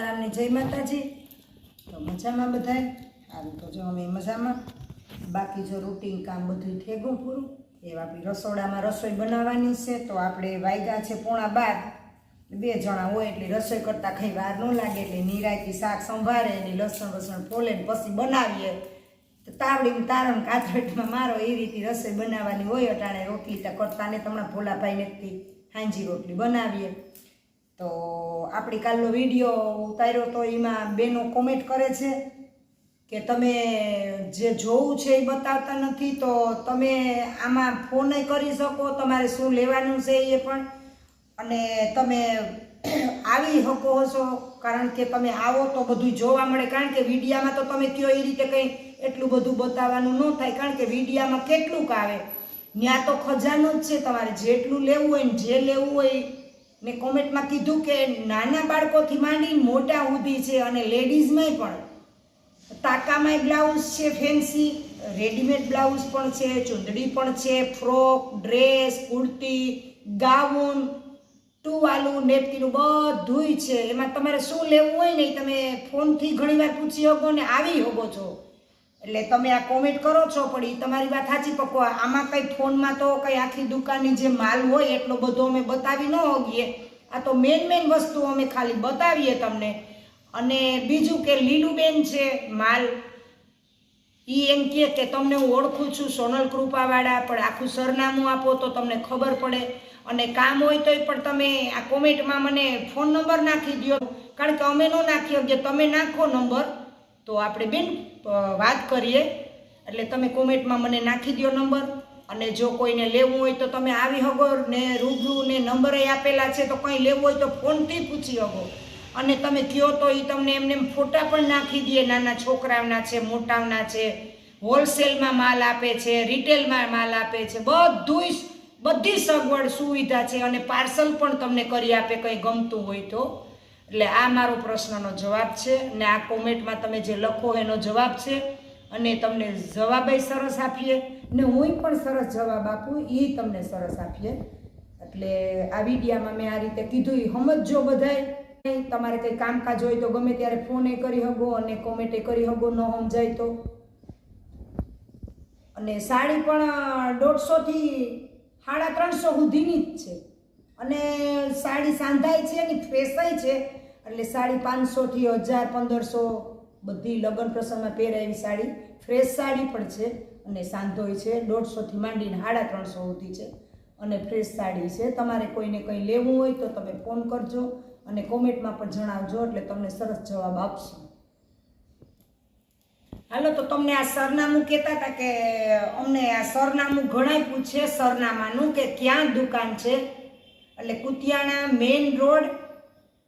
સીતારામની જય માતાજી. તો મજામાં બધાય? આવું તો જો અમે મજામાં. બાકી જો રૂટીન કામ બધું થેગું પૂરું, એ આપણી રસોડામાં રસોઈ બનાવવાની છે, તો આપણે વાયગા છે પોણા બાર. બે જણા હોય એટલે રસોઈ કરતાં કંઈ વાર ન લાગે, એટલે નિરાયથી શાક સંભાળે એટલે લસણ વસણ ફોલે ને પછી બનાવીએ. તો તાવડીમાં તારણ કાથરટમાં મારો એ રીતે રસોઈ બનાવવાની હોય, અટાણે રોટલી તો કરતા ને તમને ભોલાભાઈ નથી હાંજી રોટલી બનાવીએ. તો આપણી કાલનો વીડિયો ઉતાર્યો તો એમાં બેનો કોમેન્ટ કરે છે કે તમે જે જોવું છે એ બતાવતા નથી, તો તમે આમાં ફોન કરી શકો, તમારે શું લેવાનું છે એ પણ. અને તમે આવી શકો હશો, કારણ કે તમે આવો તો બધું જોવા મળે. કારણ કે વિડીયામાં તો તમે કયો એ રીતે કંઈ એટલું બધું બતાવવાનું ન થાય, કારણ કે વિડીયામાં કેટલુંક આવે. ત્યાં તો ખજાનો જ છે, તમારે જેટલું લેવું હોય ને જે લેવું હોય મેં કોમેન્ટમાં કીધું કે નાના બાળકોથી માંડી મોટા સુધી છે અને લેડીઝમાંય પણ. તાકામાંય બ્લાઉઝ છે ફેન્સી, રેડીમેડ બ્લાઉઝ પણ છે, ચૂંદડી પણ છે, ફ્રોક, ડ્રેસ, કુર્તી, ગાઉન, ટુવાલું, નેપકીનું બધુંય છે. એમાં તમારે શું લેવું હોય ને તમે ફોનથી ઘણીવાર પૂછી શકો ને આવી શકો છો. એટલે તમે આ કોમેન્ટ કરો છો, પણ એ તમારી વાત સાચી પકો આમાં કંઈ ફોનમાં તો કંઈ આખી દુકાનની જે માલ હોય, એટલો બધો અમે બતાવી ન હોઈએ આ તો મેન મેન વસ્તુ અમે ખાલી બતાવીએ તમને. અને બીજું કે લીલુબેન છે માલ એ એમ કહે કે તમને હું ઓળખું છું સોનલ કૃપાવાળા, પણ આખું સરનામું આપો તો તમને ખબર પડે. અને કામ હોય તોય પણ તમે આ કોમેન્ટમાં મને ફોન નંબર નાખી દો કારણ કે અમે ન નાખીએ શકીએ, તમે નાખો નંબર તો આપણે બેન વાત કરીએ. એટલે તમે કોમેન્ટમાં મને નાખી દો નંબર. અને જો કોઈને લેવું હોય તો તમે આવી હગો ને રૂબરૂ ને નંબર આપેલા છે તો કંઈ લેવું હોય તો ફોનથી પૂછી હગો. અને તમે કહો તો એ તમને એમને એમ ફોટા પણ નાખી દે નાના છોકરાઓના છે મોટાઓના છે, હોલસેલમાં માલ આપે છે, રિટેલમાં માલ આપે છે. બધું બધી સગવડ સુવિધા છે અને પાર્સલ પણ તમને કરી આપે કંઈ ગમતું હોય તો. એટલે આ મારો પ્રશ્નનો જવાબ છે ને આ કોમેન્ટમાં તમે જે લખો એનો જવાબ છે અને તમને જવાબય સરસ આપીએ ને હું પણ સરસ જવાબ આપું એ તમને સરસ આપીએ. એટલે આ વિડીયામાં મેં આ રીતે કીધું એ સમજજો બધાય. તમારે કંઈ કામકાજ હોય તો ગમે ત્યારે ફોને કરી શકો અને કોમેન્ટે કરી શકો ન સમજાય તો. અને સાડી પણ દોઢસોથી સાડા ત્રણસો સુધીની જ છે. અને સાડી સાંધાય છે ને ફેસાય છે એટલે સાડી પાંચસોથી હજાર પંદરસો બધી લગ્ન પ્રસંગમાં પહેરાવી સાડી. ફ્રેશ સાડી પણ છે અને સાંધોય છે. દોઢસોથી માંડીને સાડા ત્રણસો સુધી છે. અને ફ્રેશ સાડી છે. તમારે કોઈને કંઈ લેવું હોય તો તમે ફોન કરજો અને કોમેન્ટમાં પણ જણાવજો એટલે તમને સરસ જવાબ આપશું. હાલો, તો તમને આ સરનામું કહેતા હતા કે અમને આ સરનામું ઘણાય પૂછે સરનામાનું કે ક્યાં દુકાન છે? એટલે કુતિયાણા મેઇન રોડ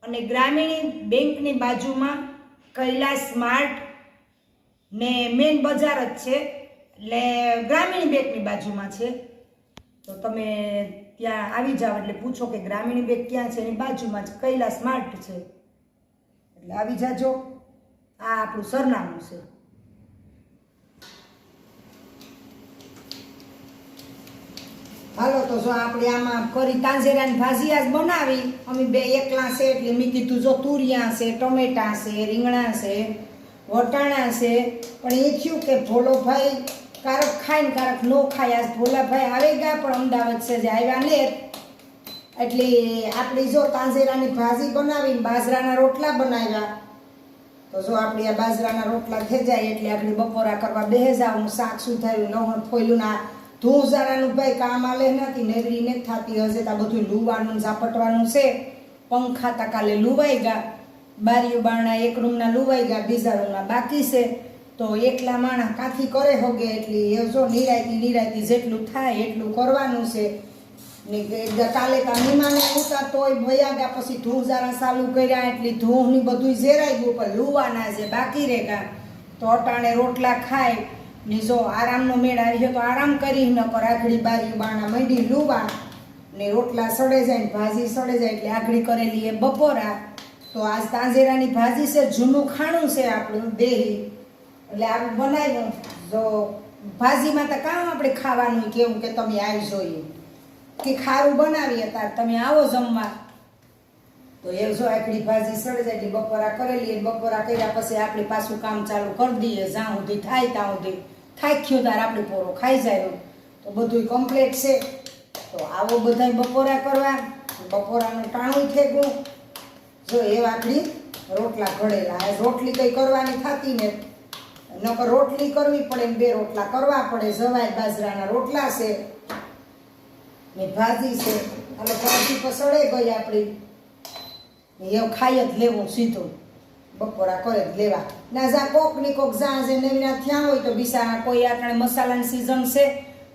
અને ગ્રામીણ બેંકની બાજુમાં કૈલાસ સ્માર્ટ ને મેઇન બજાર જ છે, એટલે ગ્રામીણ બેંકની બાજુમાં છે. તો તમે ત્યાં આવી જાઓ એટલે પૂછો કે ગ્રામીણ બેંક ક્યાં છે, એની બાજુમાં જ કૈલાસ સ્માર્ટ છે. એટલે આવી જાજો. આ આપણું સરનામું છે. હાલો, તો જો આપણે આમાં કરી તાંજેરાની ભાજી આજ બનાવી. અમે બે એકલા છે એટલે મેં કીધું, જો તુરિયા છે, ટમેટા છે, રીંગણા છે, વટાણા છે, પણ એ થયું કે ભોલોભાઈ કારક ખાય ને કારક ન ખાય. આજ ભોલાભાઈ આવી ગયા, પણ અમદાવાદ છે જે આવ્યા ને. એટલે આપણે જો તાંજેરાની ભાજી બનાવીને બાજરાના રોટલા બનાવ્યા. તો જો આપણે આ બાજરાના રોટલા થઈ જાય એટલે આપણે બપોરા કરવા બેહે જાવ શાક સુધાર્યું નવણ ફોયલું ના ધૂં ભાઈ કામ આલે નથી નેગરી ને થતી હશે તો બધું લુવાનું ઝાપટવાનું છે. પંખા તા કાલે લુવાઈ ગયા, બારીઓ બારણા એક રૂમના લુવાઈ ગયા, બીજા રૂમના બાકી છે. તો એકલા માણસ કાથી કરે હોગે? એટલી એ જો નિરાયતી નિરાયતી જેટલું થાય એટલું કરવાનું છે. ને કાલે તા મીમાને ઉતા તોય ભયા ગયા પછી ધૂં જારા ચાલુ કર્યા, એટલી ધૂળની બધું ઝેરાઈ ગયું, પણ લુવાના છે, બાકી રહે ગયા તો અટાણે રોટલા ખાય ને જો આરામનો મેળ આવી તો આરામ કરી ન પર આઘડી બારી બાણા મંડી, લુવા ને રોટલા સડે જાય ને ભાજી સડે જાય એટલે આઘડી કરેલી એ બપોરા. તો આજ તાંજેરાની ભાજી છે, જૂનું ખાણું છે આપણું દેહી. એટલે આ બનાવ્યું. જો ભાજીમાં તો કામ આપણે ખાવાનું કેવું કે તમે આવી જોઈએ. કે ખારું બનાવીએ તાર, તમે આવો જમવા. તો એ જો આકડી ભાજી સડી જાય એટલે બપોરા કરેલી બપોરા કર્યા પછી આપણે પાછું કામ ચાલુ કરી દઈએ, જ્યાં સુધી થાય ત્યાં સુધી. થાક્યું તાર આપણે પોરો, ખાઈ જાય તો બધું કમ્પ્લીટ છે. તો આવો બધાય બપોરા કરવા. બપોરાનું ટાણું ફેંકવું જો એ આપણી રોટલા ઘડેલા. રોટલી કંઈ કરવાની થતી ને. નકર રોટલી કરવી પડે ને બે રોટલા કરવા પડે. જવાય બાજરાના રોટલા છે ને ભાજી છે. એટલે ભાજી પસળે ગઈ આપણી. એવું ખાઈ જ લેવું સીધું. બપોરા કરે જ લેવા. ના, જા, કોક ને કોક જે નવીના થયા હોય તો બિસારા કોઈ આપણે મસાલાની સિઝન છે,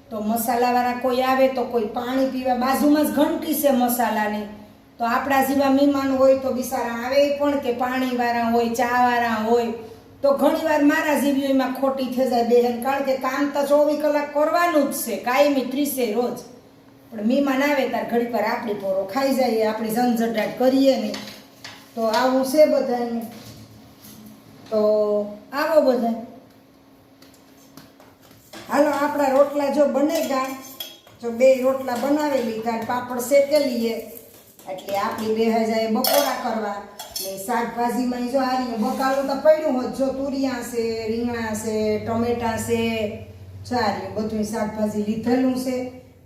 તો મસાલાવાળા કોઈ આવે તો કોઈ પાણી પીવા. બાજુમાં જ ઘંટી છે મસાલાની. તો આપણા જેવા મહેમાન હોય તો બિસારા આવે પણ કે પાણીવાળા હોય, ચાવાળા હોય. તો ઘણીવાર મારા જેવી એમાં ખોટી થઈ જાય બહેન. કારણ કે કામ તો ચોવીસ કલાક કરવાનું જ છે, કાયમી ત્રીસે રોજ. પણ મહેમાન આવે ત્યારે ઘડી પર આપણી પોરો ખાઈ જઈએ આપણી ઝંઝટાટ કરીએ નહીં. તો આવું છે બધાને. તો આવો બધા. હાલો, આપણા રોટલા જો બને ગયા જો બે રોટલા બનાવી લીધા પાપડ શેકેલી લઈએ એટલે આપણી બે હજાર બપોરા કરવા. ને શાકભાજીમાં જો આ રહ્યું બકાલું તો પડ્યું હોત. જો તુરિયા છે, રીંગણા છે, ટમેટા છે સારી બધું શાકભાજી લીધેલું છે.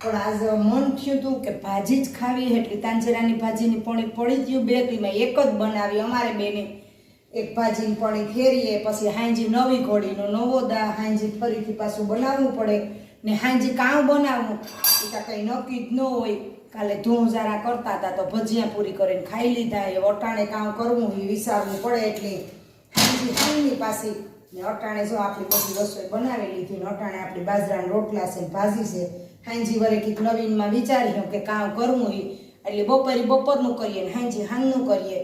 પણ આજ મન થયું હતું કે ભાજી જ ખાવી એટલે તાંજરાની ભાજીની પોણી પડી ગયું. બે દીમાં એક જ બનાવી. અમારે બેને એક ભાજીને પાણી ફેરીએ, પછી હાંજી નવી ઘોડીનો નવો દા, હાંજી ફરીથી પાછું બનાવવું પડે ને હાંજી કાં બનાવવું એ કંઈ નક્કી જ ન હોય. કાલે ધૂંઝારા કરતા હતા તો ભજીયા પૂરી કરીને ખાઈ લીધા. એ અટાણે કામ કરવું એ વિચારવું પડે એટલે હાંજી હાંજની પાસે ને અટાણે જો આપણી બધી રસોઈ બનાવી લીધી ને અટાણે આપણી બાજરાના રોટલા છે ભાજી છે, હાંજી વરે કંઈક નવીનમાં વિચાર્યું કે કામ કરવું એ એટલે બપોરે બપોરનું કરીએ ને હાંજી હાંજનું કરીએ.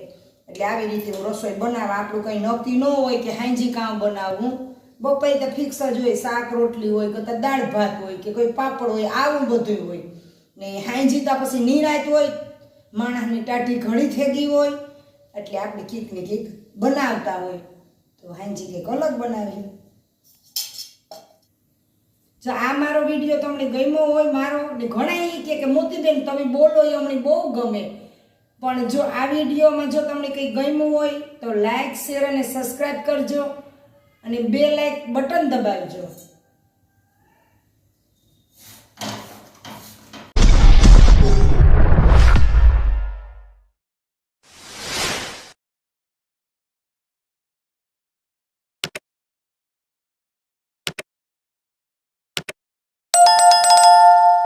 એટલે આવી રીતે હું રસોઈ બનાવવા, આપણું કંઈ નક્કી ન હોય કે હાંજી કામ બનાવવું બપોરે તો ફિક્સ જ હોય, શાક, રોટલી હોય કે દાળ ભાત હોય કે કોઈ પાપડ હોય, આવું બધું હોય. ને હાંજી તો પછી નિરાયત હોય, માણસની ટાટી ઘણી થઈ ગઈ હોય, એટલે આપણે કીક ને કીક બનાવતા હોય. તો હાંજી કંઈક અલગ બનાવી જો આ મારો વીડિયો તમને ગમ્યો હોય મારો, ને ઘણા એ કે મોતીબેન, તમે બોલો એ અમને બહુ ગમે. પણ જો આ વિડીયોમાં જો તમને કંઈ ગમ્યું હોય, તો લાઈક શેર અને સબસ્ક્રાઈબ કરજો અને બે લાઈક બટન દબાવજો.